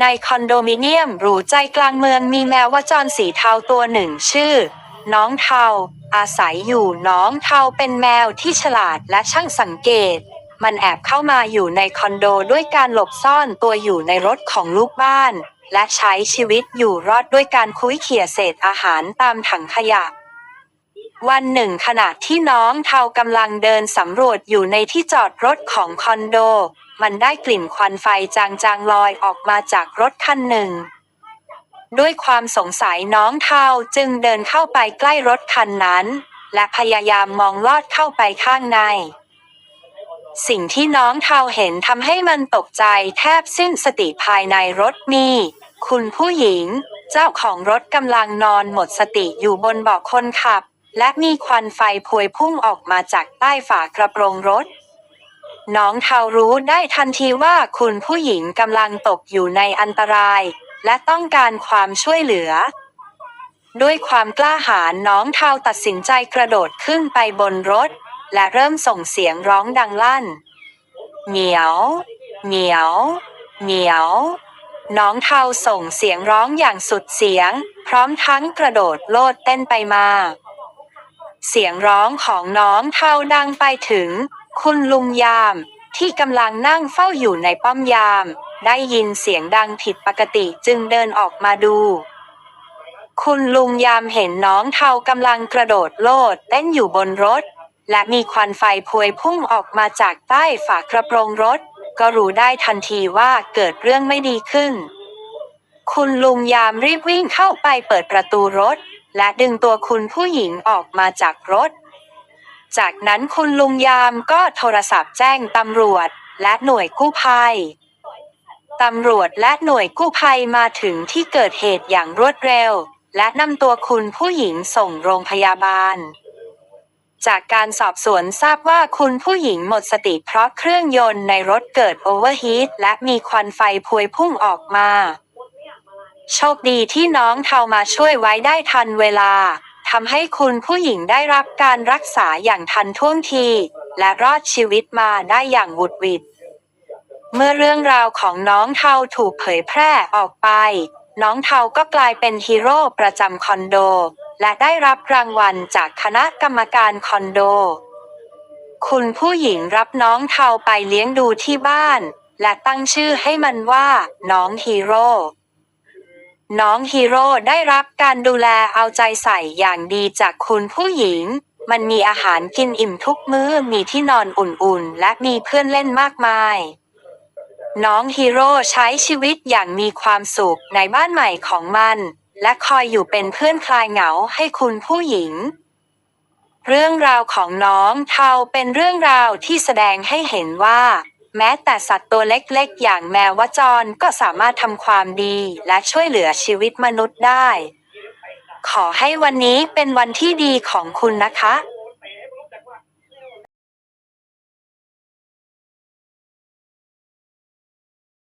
ในคอนโดมิเนียมหรูใจกลางเมืองมีแมวว่าจรสีเทาตัวหนึ่งชื่อ น้องเทา อาศัยอยู่น้องเทาเป็นแมวที่ฉลาดและช่างสังเกต มันแอบเข้ามาอยู่ในคอนโดด้วยการหลบซ่อนตัวอยู่ในรถของลูกบ้าน และใช้ชีวิตอยู่รอดด้วยการคุ้ยเขี่ยเศษอาหารตามถังขยะ วันหนึ่งขณะที่น้องเทากำลังเดินสำรวจอยู่ในที่จอดรถของคอนโด มันได้กลิ่นควันไฟจางๆลอยออกมาจากรถคันหนึ่ง ด้วยความสงสัยน้องเทาจึงเดินเข้าไปใกล้รถคันนั้น และพยายามมองลอดเข้าไปข้างใน สิ่งที่น้องเทาเห็นทำให้มันตกใจแทบสิ้นสติภายในรถมี คุณผู้หญิง เจ้าของรถกำลังนอนหมดสติอยู่บนเบาะคนขับ และมีควันไฟพวยพุ่งออกมาจากใต้ฝากระโปรงรถ น้องเทารู้ได้ทันทีว่าคุณผู้หญิงกำลังตกอยู่ในอันตราย และต้องการความช่วยเหลือ ด้วยความกล้าหาญน้องเทาตัดสินใจกระโดดขึ้นไปบนรถ และเริ่มส่งเสียงร้องดังลั่น เหมียว เหมียว เหมียว น้องเทาส่งเสียงร้องอย่างสุดเสียง พร้อมทั้งกระโดดโลดเต้นไปมา เสียงร้องของน้องเทาดังไปถึง คุณลุงยาม ที่กำลังนั่งเฝ้าอยู่ในป้อมยาม ได้ยินเสียงดังผิดปกติจึงเดินออกมาดู คุณลุงยามเห็นน้องเทากำลังกระโดดโลดเต้นอยู่บนรถ และมีควันไฟพวยพุ่งออกมาจากใต้ฝากระโปรงรถ ก็รู้ได้ทันทีว่าเกิดเรื่องไม่ดีขึ้น คุณลุงยามรีบวิ่งเข้าไปเปิดประตูรถ และดึงตัวคุณผู้หญิงออกมาจากรถ จากนั้นคุณลุงยามก็โทรศัพท์แจ้งตำรวจและหน่วยกู้ภัย ตำรวจและหน่วยกู้ภัยมาถึงที่เกิดเหตุอย่างรวดเร็ว และนำตัวคุณผู้หญิงส่งโรงพยาบาล จากการสอบสวนทราบว่าคุณผู้หญิงหมดสติเพราะเครื่องยนต์ในรถเกิดโอเวอร์ฮีทและมีควันไฟพวยพุ่งออกมา โชคดีที่น้องเทามาช่วยไว้ได้ทันเวลาทำให้คุณผู้หญิงได้รับการรักษาอย่างทันท่วงที และรอดชีวิตมาได้อย่างหวุดหวิดเมื่อเรื่องราวของน้องเทาถูกเผยแพร่ออกไป น้องเทาก็กลายเป็นฮีโร่ประจำคอนโด และได้รับรางวัลจากคณะกรรมการคอนโด คุณผู้หญิงรับน้องเทาไปเลี้ยงดูที่บ้าน และตั้งชื่อให้มันว่า น้องฮีโร่ น้องฮีโร่ได้รับการดูแลเอาใจใส่อย่างดีจากคุณผู้หญิง มันมีอาหารกินอิ่มทุกมื้อ มีที่นอนอุ่นๆ และมีเพื่อนเล่นมากมาย น้องฮีโร่ใช้ชีวิตอย่างมีความสุขในบ้านใหม่ของมัน และคอยอยู่เป็นเพื่อนคลายเหงาให้คุณผู้หญิง เรื่องราวของน้องเทาเป็นเรื่องราวที่แสดงให้เห็นว่า แม้แต่สัตว์ตัวเล็กๆ อย่างแมววจรก็สามารถทำความดีและช่วยเหลือชีวิตมนุษย์ได้ ขอให้วันนี้เป็นวันที่ดีของคุณนะคะ